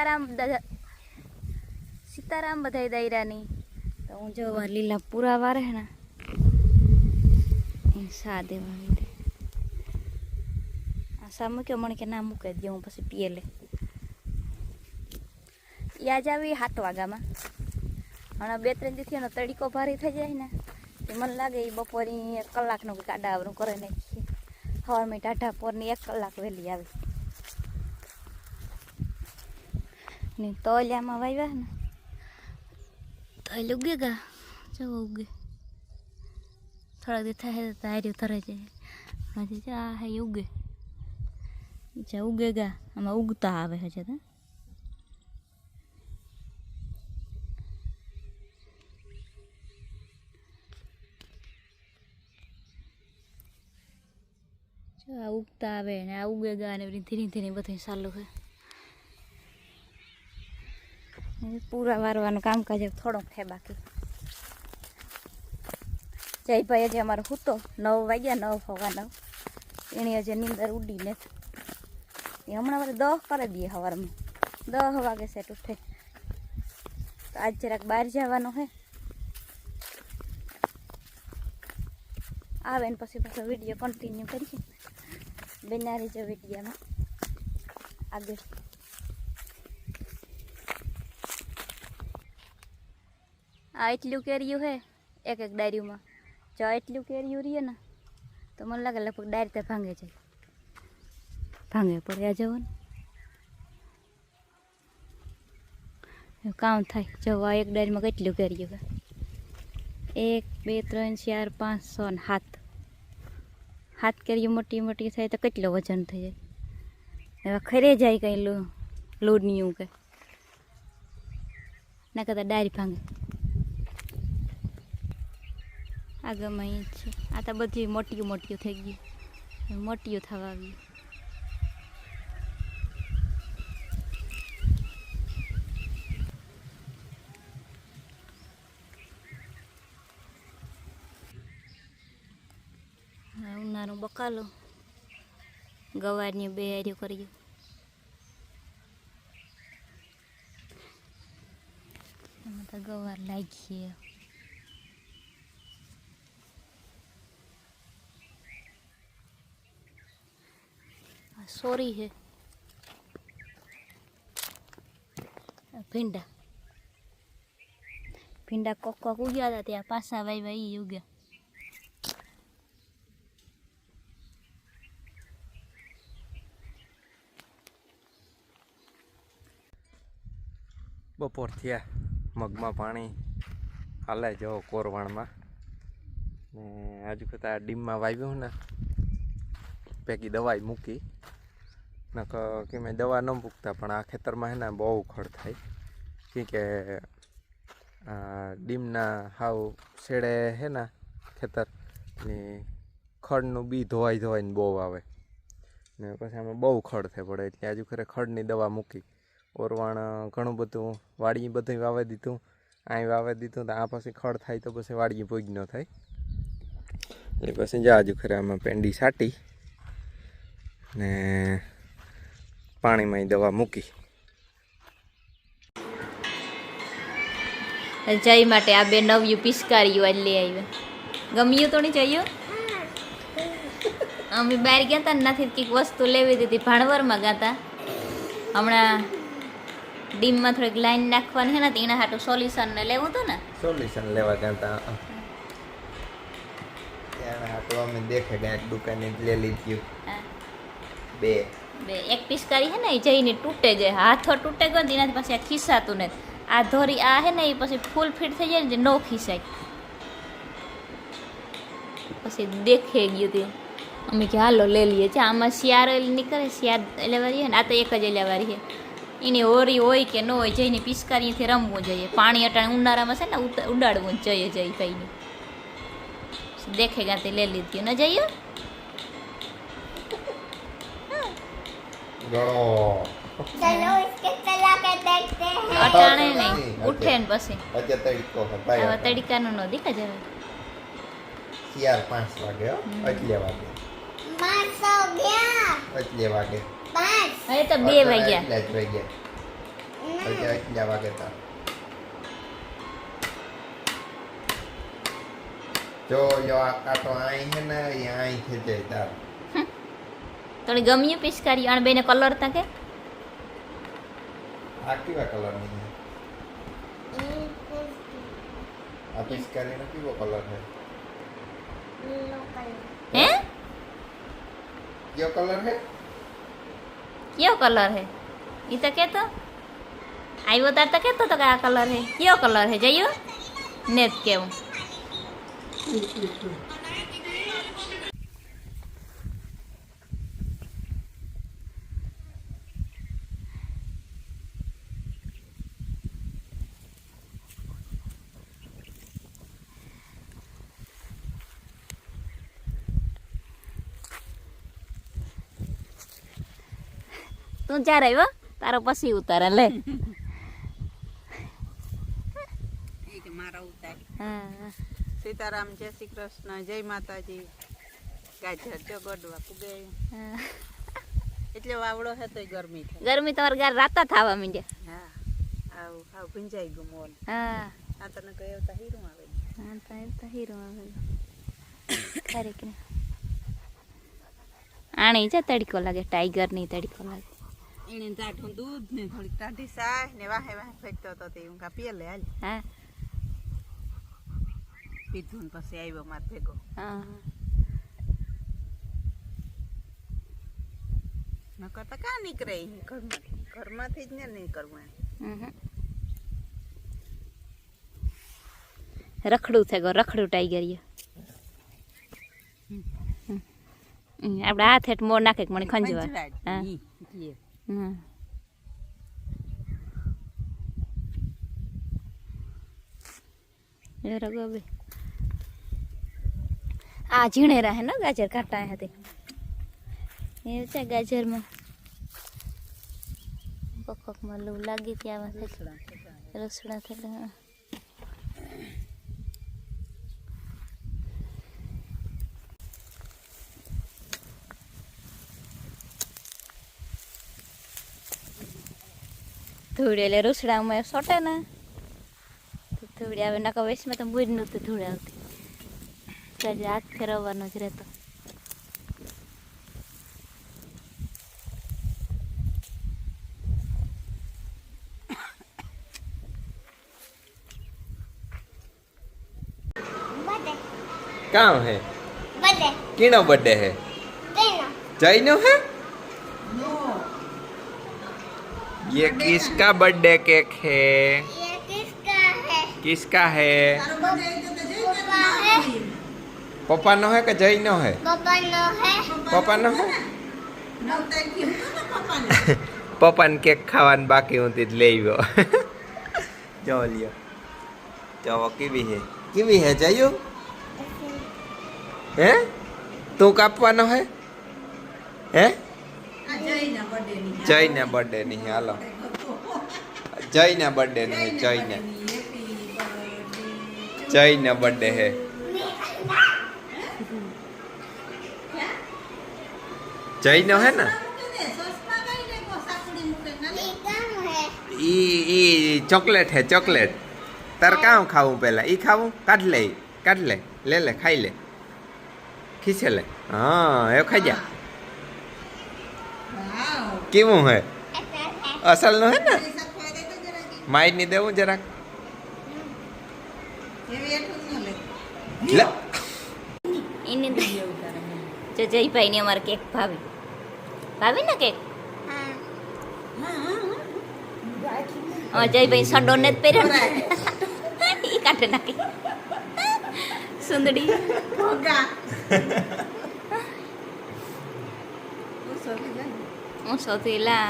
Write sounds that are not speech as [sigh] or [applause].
સીતારામ સીતારામ બધાય દાયરાની. તો હું જો વા લીલા પૂરા વારે ને એ સા દેવાની દે આ સા મૂક્યો? મને કે ના મૂકે દે હું પછી પીએ લે યાજ આવી સાત વાગ્યામાં. હમણાં બે ત્રણ દીથી એનો તડીકો ભારી થઈ જાય ને એ મને લાગે એ બપોરની એક કલાકનું કંઈક આડાવરું કરે નાખીએ. સવારમાં ટાઢા પોરની એક કલાક વહેલી આવે. ને તોલિયામાં વાવ્યા ને તોલ ઉગે ગા જો ઉગે થોડાક દી થાય તો હાર્યું થરે જાય હજી જા હે ઉગે જા ઉગે ગા આમાં ઉગતા આવે હજે તો આ ઉગતા આવે ને આ ઉગે ગા ને બધી ધીરે ધીરે બધું ચાલુ છે હવે પૂરા વારવાનું કામકાજ થોડોક છે બાકી. જયભાઈ હજી અમારો હૂતો. નવ વાગ્યા, નવ હવા નવ એની હજી નીંદર ઉડી ને એ હમણાં વળી દહ કરી દઈએ સવારમાં દહ વાગે સેટ ઉઠે. તો આજ જરાક બહાર જવાનો હે. આવે ને પછી પાછો વીડિયો કન્ટિન્યુ કરીએ. બેનારી જો વિડીયોમાં આગળ. આ એટલું કેર્યું હે, એક એક ડાયરીમાં. જો એટલું કેર્યું રહીએ ને, તો મને લાગે લગભગ ડાયરી તો ભાંગે છે. ભાંગે પડ્યા જવાનું. કામ થાય. જો આ એક ડાયરીમાં કેટલું કેર્યું હે? એક, બે, ત્રણ, ચાર, પાંચ છ ને સાત. હાથ કેરીઓ મોટી મોટી થાય તો કેટલો વજન થઈ જાય? એવા ખરે જાય કંઈ લો એવું કે ના કરતા ડાયરી ભાંગે. આગળમાં અહીં છે. આ તો બધી મોટીઓ મોટીઓ થઈ ગઈ. મોટીઓ થવા આવી. હા, ઉનાળું બકાલો. ગવારની બે એમાં તો ગવાર લાગીએ. સોરી છે આ ભીંડા ભીંડા કોક કોક ઉગ્યા હતા ત્યાં પાછા વાઈ વાઈ ઉગ્યા બપોર થયા, મગમાં પાણી હાલે જો કોરવાણમાં. ને આજુ કરતા ડીમમાં વાવ્યું ને પેકી દવાઈ મૂકી. નક કે મેં દવા ન મૂકતા, પણ આ ખેતરમાં હેને બહુ ખડ થાય. કે ડીમના હાવ છેડે હે ને ખેતર, ને ખડનું બી ધોવાઈ ધોવાઈને બહુ આવે. ને પછી આમાં બહુ ખડ થઈ પડે, એટલે આજુ ખરે ખડની દવા મૂકી. ઓરવાણ ઘણું બધું વાડી બધું વાવી દીધું અહીં વાવી દીધું તો આ પછી ખડ થાય તો પછી વાડી ભોગ ન થાય. એટલે પછી જા હજુ ખરે આમાં પેંડી સાટી ને પાણીમાં દવા મૂકી. જય માટે આ બે નવ્યું પિસ્કારીયું આજ લઈ આવ્યા. ગમ્યું તો નહીં જયું? અમે બહાર ગયા હતા ને નથી કંઈક વસ્તુ લેવી હતી ભાણવરમાં ગયા હતા હમણાં ડીમમાં થોડીક લાઈન નાખવાની છે ને એના હાટું સોલ્યુશન ને લેવું હતું ને. સોલ્યુશન લેવા ગયા હતા ત્યાં હાટું અમે દેખે ગયા દુકાને લઈ લીધું. બે. બે, એક પિસ્કારી છે ને, એ જઈને તૂટે જાય. હાથો તૂટે ગયો ને એનાથી પછી આ ખિસ્સાતું ને આ ધોરી, આ છે ને, એ પછી ફૂલ ફિટ થઈ જાય ને નો ખિસાય. પછી દેખે ગયું તે. અમે કે, હાલો, લઈ લઈએ. છે, આમાં શિયાર નીકળે શિયાર લેવારી ને, આ તો એક જ લેવારી છે એની હોરી હોય કે ન હોય, જઈને પિસ્કારીથી રમવું જોઈએ. પાણી અટાણે ઉનાળામાં છે ને ઉડાડવું જઈએ જોઈએ જઈ કઈને દેખે ગાંથી લઈ લીધી. ન જઈએ ગણો चलो इसके चला के देखते हैं અટાણે નહીં ઉઠે ને પછી આજે તડકો છે હવે ભાઈ તડીકાનું ન દીકા જવે શિયાર પાંચ વાગે હો એટલે વાગે मार सो गया એટલે વાગે पाँच હવે તો બે વાગ્યા એટલે જ વાગ્યા અગિયાર અગિયાર વાગે તાર જો જો આ કાંટો અહીં છે ને એ અહીં થઈ જાય તાર તને ગમ્યું પિચકારી? અને બેને કલર તા કે આ કેવા કલરની આ પિચકારીનો કેવો કલર છે? હે? કયો કલર હે કયો કલર હે ઈ તો કેતો. આવ્યો તાર તો કેતો તો કે આ કલર હે કયો કલર હે જઈયો. ને જ કેવું. તું ચાર આવ્યો તારો પછી ઉતારે લે. કે મારા ઉતાર. સીતારામ જય શ્રી કૃષ્ણ જય માતાજી. ગાજર જો ગોડવા પૂગે. એટલે વાવડો હે તોય ગરમી થાય. ગરમી તમારે ગાર રાતા થાવા મીંડે. હા આવ આવ ભીંજાઈ ગયું મોલ. હા. આ તને કહે તો હીરું આવે હા તો તો હીરો આવે. ખરે કે આણી છે તડકો લાગે ટાઈગરની તડકો લાગે. એને ટાઢું દૂધ ને થોડીક ટાઢી સાય ને વાહે વાહે ફેંકતો હતો તે હું કા પીએ લે હાલ હા પીધું ને પછી આવ્યો માર ભેગો હા નકર તો કાં નીકળે ઘરમાં ઘરમાંથી જ ને નીકળવું એમ રખડું થઈ ગયું રખડું ટાઈગર આપણે હાથ હેઠ મોર નાખે મને ખંજવા હા ઈ, ઈ. હમ. એ રગો આ ઝીણે રહે ને ગાજર કાટા હતી એવું છે ગાજરમાં. પકકમાં લૂ લાગી ત્યાં રસોડા થયેલા ધૂળ એટલે રૂસડામાં સોટે ને. ધૂળી આવે નકા વેસમાં તો બુજ નહોતી ધૂળ આવતી. આજે હાથ ફેરવવાનો જ રહેતો. કામ હે? બર્થડે. કિનો બર્થડે હે? જઈનો હે? ये किसका बर्थडे केक है ये किसका है किसका है पापा है पप्पा नो है कि जयनो है पापा नो है પપ્પા નો હે પપ્પાને કેક ખાવાનું બાકી હતી જ લઈ ગયો જો લ્યો જો કેવી હે કેવી હે જયું હે તું કાપવાનો હે હે જય ને બર્થડે ની હાલો. ને બર્થડે ની જય ને બર્થડે. હે. જય જઈને હે ને? ઈ ઈ ચોકલેટ હે ચોકલેટ. તાર કાં ખાવું પહેલા? ઈ ખાવું? કાઢ લે કાઢ લે. લે લે ખાઈ લે. ખીસે લે. હા એ ખાઈ જા. કેવું હે? અસલનું હે ને? માઇટ નહીં દેવું જરાક. એને જો જયભાઈ ને અમારે કેક ભાવી. ભાવી ને કેક? જયભાઈ સંડો ને જ પહેર્યો એ કાઢે નાખી. સુંદડી. ભોગા. [laughs] હું સૌથી લા